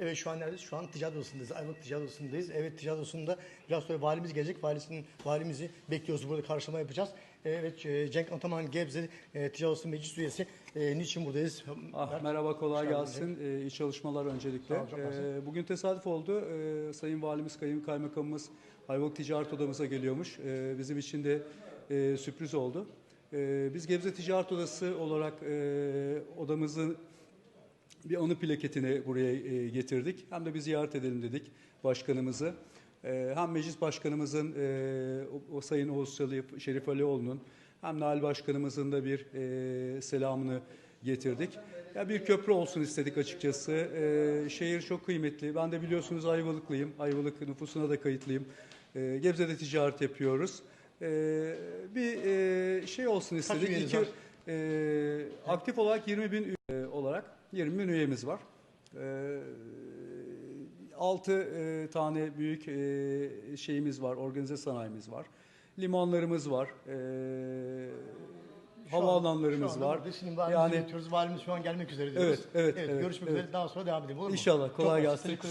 Evet şu an neredeyiz? Şu an ticaret odasındayız. Ayvalık ticaret odasındayız. Evet ticaret odasında biraz sonra valimiz gelecek. Valisinin, valimizi bekliyoruz. Burada karşılama yapacağız. Evet e, Cenk Ataman Gebze e, Ticaret Odası Meclis Üyesi. E, niçin buradayız? Ah, Mert? merhaba, kolay gelsin. İyi çalışmalar öncelikle. Ee, bugün tesadüf oldu. Ee, Sayın Valimiz, Kayın Kaymakamımız Ayvalık Ticaret Odamıza geliyormuş. Ee, bizim için de e, sürpriz oldu. Ee, biz Gebze Ticaret Odası olarak e, odamızın bir anı plaketini buraya e, getirdik. Hem de bir ziyaret edelim dedik başkanımızı. E, hem meclis başkanımızın e, o, o Sayın Oğuz Çalı, Şerif Alioğlu'nun hem Nail Başkanımızın da bir e, selamını getirdik. Ya bir köprü olsun istedik açıkçası. E, şehir çok kıymetli. Ben de biliyorsunuz Ayvalıklıyım. Ayvalık nüfusuna da kayıtlıyım. E, Gebze'de ticaret yapıyoruz. E, bir e, şey olsun istedik. İki- e, aktif olarak 20 bin olarak 20 bin üyemiz var. E, 6 tane büyük e, şeyimiz var, organize sanayimiz var. Limanlarımız var. E, Şu an- havaalanlarımız şu anda var. Şimdi Yani bekliyoruz. Valimiz şu an gelmek üzere diyoruz. evet, evet, evet, görüşmek evet. üzere. Daha sonra devam edelim olur mu? İnşallah Çok kolay mersi, gelsin.